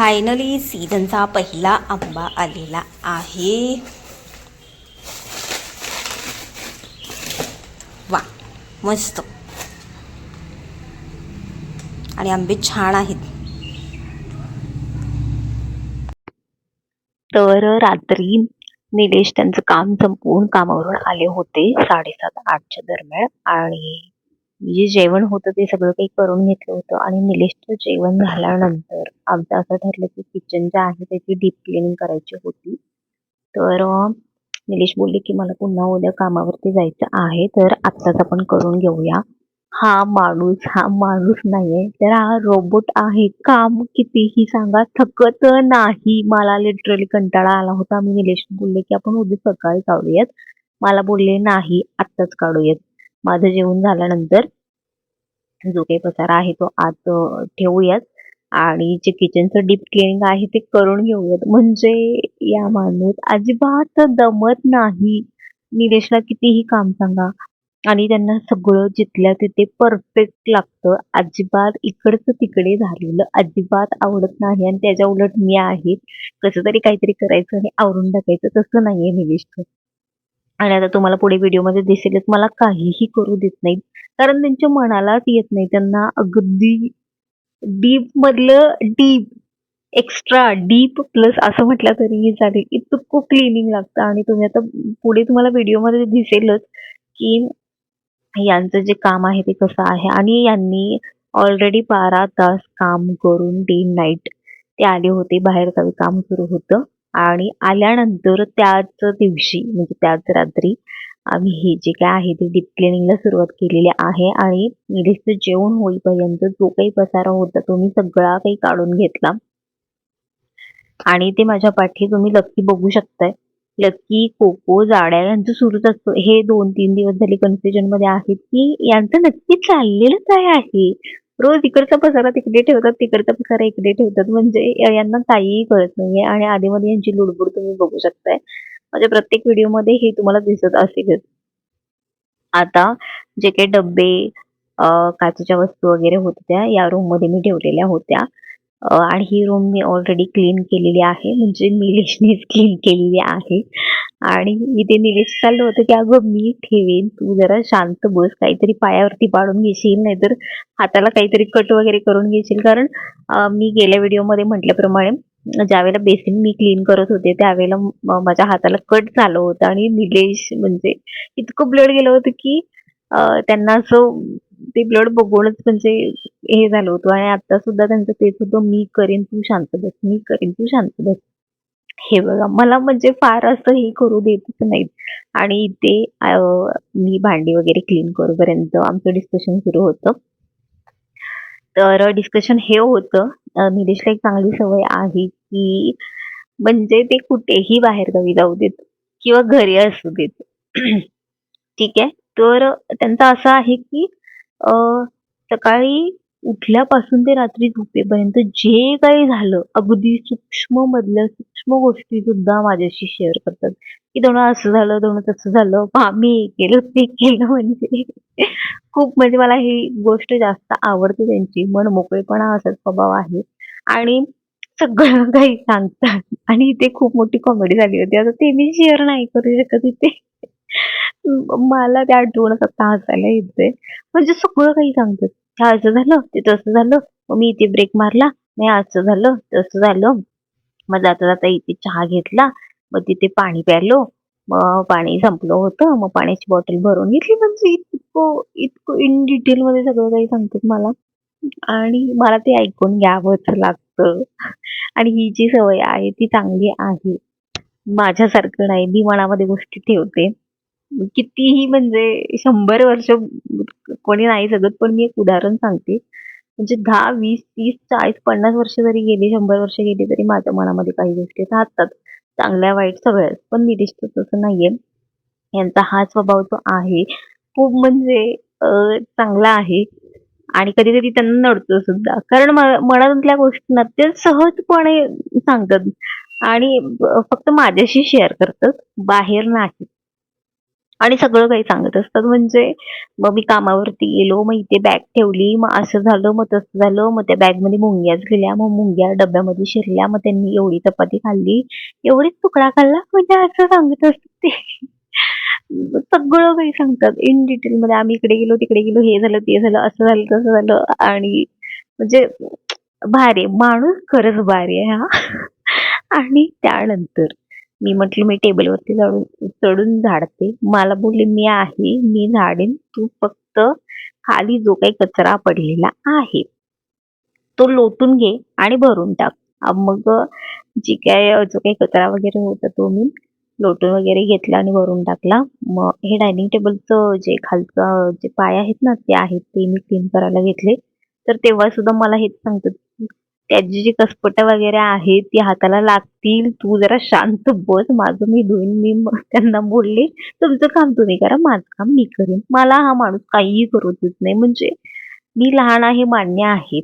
Finally सीझनचा पहिला आंबा आलेला आहे. वा मस्त. आणि आंबे छान आहेत. तर रात्री निलेश त्यांचं काम संपवून कामावरून आले होते साडेसात आठच्या दरम्यान आणि जे जेवण होतं ते सगळं काही करून घेतलं होतं आणि निलेशचं जेवण झाल्यानंतर आमचं असं ठरलं की किचन जे आहे त्याची डीप क्लिनिंग करायची होती. तर निलेश बोलले की मला पुन्हा उद्या कामावरती जायचं आहे तर आत्ताच आपण करून घेऊया. हा माणूस हा माणूस नाहीये. तर हा रोबोट आहे. काम कितीही सांगा थकत नाही. मला लिटरली कंटाळा आला होता. मी निलेश बोलले की आपण उद्या सकाळी काढूयात. मला बोलले नाही आत्ताच काढूयात. माझं जेवण झाल्यानंतर जो काही पसारा आहे तो आत ठेवूयात. आणि जे किचनचं डीप क्लिनिंग आहे ते करून घेऊयात. म्हणजे या माणूस अजिबात दमत नाही. निलेशला कितीही काम सांगा. आणि त्यांना सगळं जिथल्या तिथे परफेक्ट लागतं. अजिबात इकडचं तिकडे झालेलं अजिबात आवडत नाही. आणि त्याच्या उलट मी आहे. कसं तरी काहीतरी करायचं आणि आवरून टाकायचं. तसं नाहीये निलेशचं. आणि आता तुम्हाला पुढे व्हिडिओमध्ये दिसेलच मला काहीही करू देत नाहीत. कारण त्यांच्या मनालाच येत नाही. त्यांना अगदी डीप मधलं डीप एक्स्ट्रा डीप प्लस असं म्हटलं तरीही चालेल. इतकं क्लिनिंग लागतं आणि तुम्ही आता पुढे तुम्हाला व्हिडिओमध्ये दिसेलच की यांचं जे काम आहे ते कसं आहे आणि यांनी ऑलरेडी बारा तास काम करून डे नाईट ते आले होते. बाहेरगावी काम सुरू होतं. आणि आल्यानंतर त्याच दिवशी म्हणजे त्याच रात्री आम्ही हे जे काय आहे ते डीप क्लिनिंगला सुरुवात केलेली आहे आणि निलेशचं जेवण होईपर्यंत जो काही पसारा होता तो मी सगळा काही काढून घेतला. आणि ते माझ्या पाठी तुम्ही लक्की बघू शकताय. लक्की कोको जाड्या यांचं सुरूच असतं. हे दोन तीन दिवस झाले कन्फ्युजनमध्ये आहेत की यांचं नक्की चाललेलं काय आहे. रोज इकडचा पसारा तिकडे ठेवतात तिकडचा पसारा इकडे ठेवतात. म्हणजे यांना काहीही कळत नाहीये आणि आधीमध्ये यांची लुडबुड तुम्ही बघू शकताय. माझ्या प्रत्येक व्हिडिओमध्ये हे तुम्हाला दिसत असेलच. आता जे काही डब्बे काचेच्या वस्तू वगैरे होत्या या रूममध्ये मी ठेवलेल्या होत्या. आणि ही रूम मी ऑलरेडी क्लीन केलेली आहे. म्हणजे निलेशनेच क्लीन केलेली आहे. आणि इथे निलेश चाललं होतं की अगं मी ठेवेन. तू जरा शांत बस. काहीतरी पायावरती पाडून घेशील नाहीतर हाताला काहीतरी कट वगैरे करून घेशील. कारण मी गेल्या व्हिडिओमध्ये म्हटल्याप्रमाणे ज्यावेळेला बेसिन मी क्लीन करत होते त्यावेळेला माझ्या हाताला कट झालं होतं. आणि निलेश म्हणजे इतकं ब्लड गेलं होतं की त्यांना असं ते ब्लड बघूनच म्हणजे हे झालं होतं आणि आता सुद्धा त्यांचं तेच होतं मी करेन तू शांत बस मी करेन तू शांत बस. हे बघा मला म्हणजे फार असं हे करू देतच नाहीत. आणि इथे मी भांडी वगैरे क्लीन करूपर्यंत आमचं डिस्कशन सुरू होतं. तर डिस्कशन हे होतं. अं, निलेशला एक चांगली सवय आहे की म्हणजे ते कुठेही बाहेर गावी जाऊ देत किंवा घरी असू देत. ठीक आहे? तर त्यांचं असं आहे की सकाळी उठल्यापासून ते रात्री झोपेपर्यंत जे काही झालं अगदी सूक्ष्म मधल्या सूक्ष्म गोष्टी सुद्धा माझ्याशी शेअर करतात. की दोन असं झालं दोन तसं झालं पहा मी हे केलं ते केलं म्हणजे खूप म्हणजे मला ही गोष्ट जास्त आवडते त्यांची. मन मोकळेपणा असा स्वभाव आहे. आणि सगळं काही सांगतात. आणि इथे खूप मोठी कॉमेडी झाली होती. आता ते मी शेअर नाही करू शकत इथे. मला ते आठवून आता हसायला येते म्हणजे सगळं काही सांगतात. हे असं झालं ते तसं झालं. मग मी इथे ब्रेक मारला. मी असं झालं तसं झालं. मग जाता जाता इथे चहा घेतला. मग तिथे पाणी प्यायलो. मग पाणी संपलं होतं. मग पाण्याची बॉटल भरून घेतली. म्हणजे इतकं इतकं इन डिटेल मध्ये सगळं काही सांगतात मला. आणि मला ते ऐकून घ्यावंच लागतं. आणि ही जी सवय आहे ती चांगली आहे. माझ्यासारखं नाही. मी मनामध्ये गोष्टी ठेवते. कितीही म्हणजे शंभर वर्ष कोणी नाही जगत पण मी एक उदाहरण सांगते. म्हणजे दहा वीस तीस चाळीस पन्नास वर्ष जरी गेली शंभर वर्ष गेली तरी माझ्या मनामध्ये काही गोष्टी राहतात चांगल्या वाईट सगळ्याच पण निदिष्ट तसं नाहीये. यांचा हा स्वभाव जो आहे खूप म्हणजे चांगला आहे. आणि कधी कधी त्यांना नडतो सुद्धा. कारण मनातल्या गोष्टींना ते सहजपणे सांगतात. आणि फक्त माझ्याशी शेअर करतात. बाहेर नाही. आणि सगळं काही सांगत असतात. म्हणजे मग मी कामावरती गेलो मग इथे बॅग ठेवली मग असं झालं मग तसं झालं मग त्या बॅगमध्ये मुंग्याच गेल्या मग मुंग्या डब्यामध्ये शिरल्या मग त्यांनी एवढी चपाती खाल्ली एवढीच तुकडा खाल्ला म्हणजे असं सांगत असतात ते. सगळं काही सांगतात. इन डिटेल मध्ये आम्ही इकडे गेलो तिकडे गेलो हे झालं ते झालं असं झालं तसं झालं आणि म्हणजे भारी आहे. माणूस खरंच भारी आहे हा. आणि त्यानंतर मी म्हटलं मी टेबलवरती चढून चढून झाडते. मला बोलले मी आहे मी झाडेन. तू फक्त खाली जो काही कचरा पडलेला आहे तो लोटून घे आणि भरून टाक. मग जी काय जो काही कचरा वगैरे होता तो मी लोटून वगैरे घेतला आणि भरून टाकला. मग हे डायनिंग टेबलचं जे खालचं जे पाय आहेत ना ते आहेत ते मी क्लीन करायला घेतले. तर तेव्हा सुद्धा मला हेच सांगतात त्याची जी कसपट वगैरे आहेत ती हाताला लागतील. तू जरा शांत बस. माझं मी धुईन. मी त्यांना बोलले तुमचं काम तुम्ही करा. माझं काम मी करेन. मला हा माणूस काहीही करू देत नाही. म्हणजे मी लहान आहे मान्य आहे.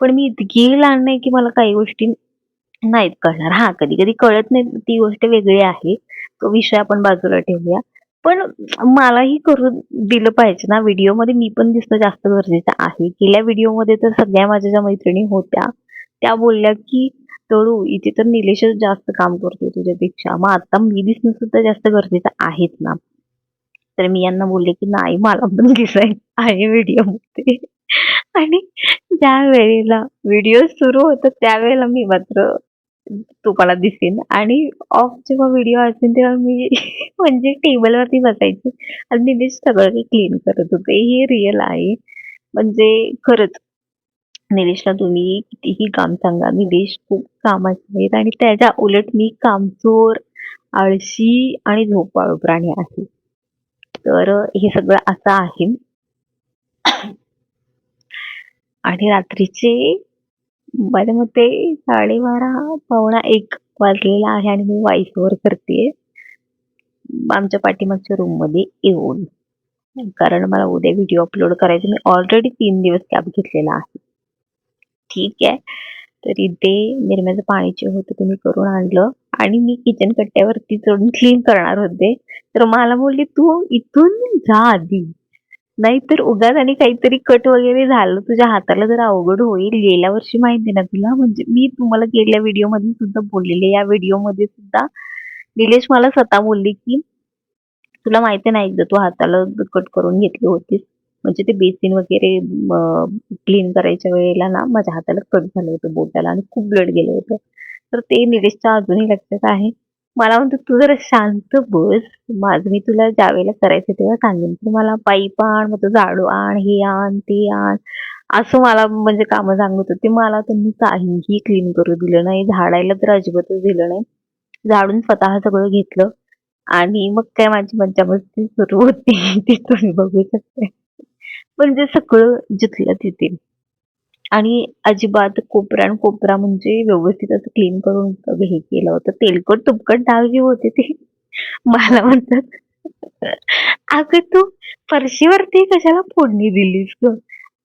पण मी इतकी लहान नाही की मला काही गोष्टी नाहीत कळणार. हा कधी कधी कळत नाही. ती गोष्ट वेगळी आहे. तो विषय आपण बाजूला ठेवूया. पण मलाही करून दिलं पाहिजे ना. व्हिडिओमध्ये मी पण दिसणं जास्त गरजेचं आहे. गेल्या व्हिडिओमध्ये तर सगळ्या माझ्या ज्या मैत्रिणी होत्या त्या बोलल्या की तळू इथे तर निलेशच जास्त काम करतोय तुझ्यापेक्षा. मग आता मी दिसणं सुद्धा जास्त गरजेचं आहेच ना? तर मी यांना बोलले की नाही मला पण दिसायचं आहे व्हिडिओमध्ये आणि ज्या वेळेला व्हिडिओ सुरू होतो त्यावेळेला मी मात्र तुम्हाला दिसेन. आणि ऑफ जेव्हा व्हिडिओ असेल तेव्हा मी म्हणजे टेबलवरती बसायचे आणि निलेश सगळं काही क्लीन करत होते. हे रिअल आहे. म्हणजे खरंच निलेशला तुम्ही कितीही काम सांगा निलेश खूप कामाचे आहेत आणि त्याच्या उलट मी कामचोर आळशी आणि झोपाळू प्राणी आहे. तर हे सगळं असं आहे. आणि रात्रीचे माझ्या मते साडेबारा पावणा एक वाजलेला आहे आणि मी व्हॉइस ओव्हर करते. आमच्या पाठीमागच्या रूममध्ये येऊन. कारण मला उद्या व्हिडिओ अपलोड करायचा मी ऑलरेडी तीन दिवस कॅब घेतलेला आहे. ठीक आहे. तर इथे निर्म्याचं पाणीचे होतं तुम्ही करून आणलं. आणि मी किचन कट्ट्यावरती चढून क्लीन करणार होते. तर मला बोलली तू इथून जा आधी. नाहीतर उगाच आणि काहीतरी कट वगैरे झालं तुझ्या हाताला जर अवघड होईल. गेल्या वर्षी माहिती ना तुला? म्हणजे मी तुम्हाला गेल्या व्हिडिओमध्ये सुद्धा बोललेले. या व्हिडिओमध्ये सुद्धा निलेश मला स्वतः बोलली की तुला माहिती नाही एकदा तू हाताला कट करून घेतली होतीस. म्हणजे ते बेसिन वगैरे क्लीन करायच्या वेळेला ना माझ्या हाताला कट झालं होतं बोटाला आणि खूप ब्लड गेलं होतं. तर ते निलेशच्या अजूनही लक्षात आहे. मला म्हणतो तू जरा शांत बस. माझं मी तुला ज्या वेळेला करायचं तेव्हा सांगेन. तू मला पाईप आण मग तो झाडू आण हे आण ते आण. असं मला म्हणजे कामं सांगत होते. मला त्यांनी काहीही क्लीन करू दिलं नाही. झाडायला तर अजिबातच दिलं नाही. झाडून स्वतः सगळं घेतलं. आणि मग काय माझी मज्जा मस्ती सुरू होती. ती तुम्ही बघू शकते. म्हणजे सगळं जिथलं तिथे. आणि अजिबात कोपरा आणि कोपरा म्हणजे व्यवस्थित असं क्लीन करून हे केलं होतं. तेलकट तुपकट डाग जे होते ते मला म्हणतात अगं तू फरशीवरती कशाला फोडणी दिलीस ग?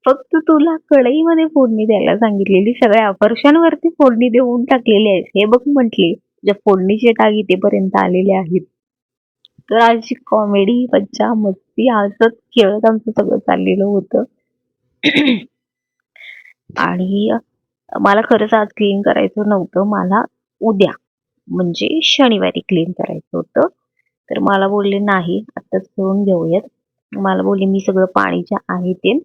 फक्त तुला कढईमध्ये फोडणी द्यायला सांगितलेली सगळ्या फरशांवरती फोडणी देऊन टाकलेली आहे हे बघ म्हटली ज्या फोडणीचे डाग इथेपर्यंत आलेले आहेत. तर अशी कॉमेडी मज्जा मस्ती हसत खेळत आमचं सगळं चाललेलं होतं. आणि मला खरंच आज क्लीन करायचं नव्हतं. मला उद्या म्हणजे शनिवारी क्लीन करायचं होतं. तर मला बोलले नाही आत्ताच करून घेऊयात. मला बोलले मी सगळं पाणी जे आहे ते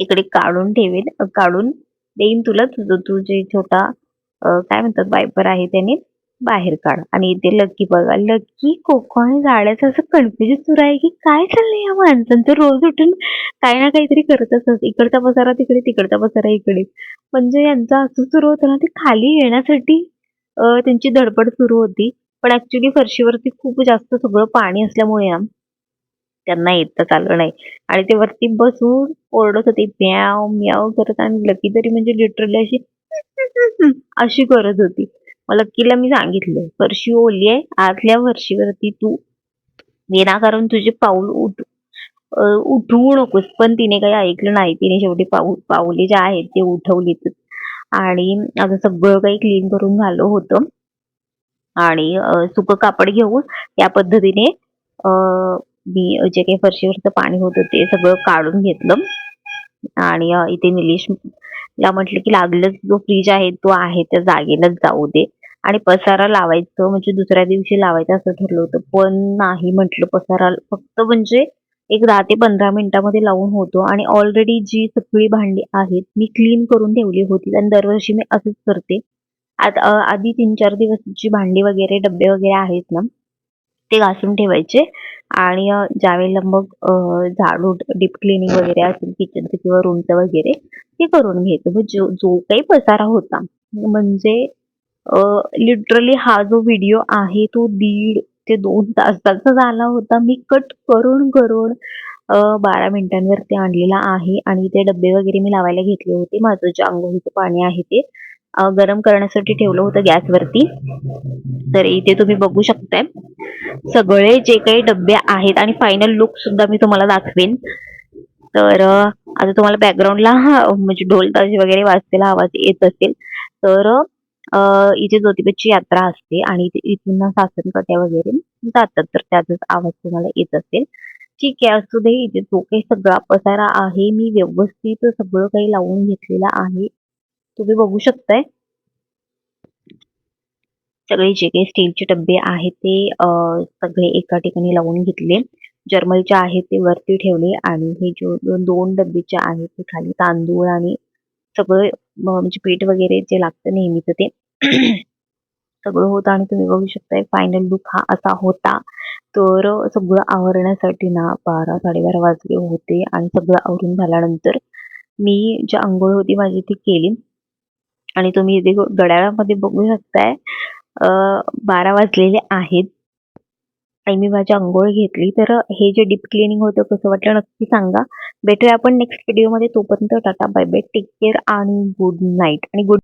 इकडे काढून ठेवेन काढून देईन तुला. तुझं तू जे छोटा काय म्हणतात वायपर आहे त्याने. बाहेर काढ. आणि इथे लक्की बघा. लक्की आणि झाडाचं असं कन्फ्युजन सुरू आहे की काय चाललंय या माणसांचं? रोज उठून काही ना काहीतरी करत इकडचा पसारा तिकडे तिकडचा पसारा इकडे. म्हणजे यांचं असं सुरू होतं ना ते खाली येण्यासाठी त्यांची धडपड सुरू होती. पण ऍक्च्युली फरशीवरती खूप जास्त सगळं पाणी असल्यामुळे त्यांना येतच आलं नाही. आणि ते वरती बसून ओरडत होते म्याव म्याव करत. आणि लकी तरी म्हणजे लिटरली अशी अशी करत होती. मग मी सांगितलं फरशी ओली आहे आतल्या फरशीवरती तू विनाकारण तुझे पाऊल उठ उठवू नकोस. पण तिने काही ऐकलं नाही. तिने शेवटी पाऊल पाऊले जे आहेत ते उठवलीच आणि आता सगळं काही क्लीन करून झालं होतं. आणि सुक कापड घेऊन या पद्धतीने मी जे काही फरशीवरचं पाणी होतं ते सगळं काढून घेतलं. आणि इथे निलेश ला म्हटलं की लागलंच जो फ्रीज आहे तो आहे त्या जागेलाच जाऊ दे. आणि पसारा लावायचं म्हणजे दुसऱ्या दिवशी लावायचं असं ठरलं होतं. पण नाही म्हटलं पसारा फक्त म्हणजे एक दहा ते पंधरा मिनिटामध्ये लावून होतो. आणि ऑलरेडी जी सगळी भांडी आहेत मी क्लीन करून ठेवली होती. आणि दरवर्षी मी असंच करते. आत- आधी तीन चार दिवस जी भांडी वगैरे डब्बे वगैरे आहेत ना ते घासून ठेवायचे. आणि ज्यावेळेला मग झाडू डीप क्लिनिंग वगैरे असेल किचनचं किंवा रूमचं वगैरे ते करून घ्यायचं. मग जो जो काही पसारा होता म्हणजे लिटरली हा जो व्हिडिओ आहे तो दीड ते दोन तासाचा झाला होता. मी कट करून करून बारा मिनिटांवरती आणलेला आहे आणि ते डब्बे वगैरे मी लावायला घेतले होते. माझं जे आंघोळीचं पाणी आहे ते गरम करण्यासाठी ठेवलं होतं गॅसवरती. तर इथे तुम्ही बघू शकताय. सगळे जे काही डब्बे आहेत आणि फायनल लुक सुद्धा मी तुम्हाला दाखवेन. तर आता तुम्हाला बॅकग्राऊंडला म्हणजे ढोल ताजे वगैरे वाजतेला आवाज येत असेल. तर इथे ज्योतिबाची यात्रा असते आणि इथून सासनकट्या वगैरे जातात. तर त्याचाच आवाज तुम्हाला येत असेल. ठीक आहे असू दे इथे जो काही सगळा पसारा आहे मी व्यवस्थित सगळं काही लावून घेतलेला आहे. तुम्ही बघू शकताय. सगळे जे काही स्टीलचे डब्बे आहेत ते सगळे एका ठिकाणी लावून घेतले. जर्मलचे आहेत ते वरती ठेवले आणि हे जो दोन- दोन डब्बेचे आहेत ते खाली तांदूळ आणि सगळं म्हणजे पीठ वगैरे जे लागतं नेहमीच ते सगळं होतं आणि तुम्ही बघू शकताय फायनल लुक हा असा होता. तर सगळं आवरण्यासाठी ना बारा साडेबारा वाजले होते आणि सगळं आवरून झाल्यानंतर मी जी आंघोळ होती माझी ती केली. आणि तुम्ही इथे गड्याळामध्ये बघू शकताय बारा वाजलेले आहेत. आणि मी माझी आंघोळ घेतली. तर हे जे डीप क्लिनिंग होतं कसं वाटलं नक्की सांगा. भेटूया आपण नेक्स्ट व्हिडिओमध्ये तोपर्यंत tata bye bye take care आणि गुड नाईट आणि गुड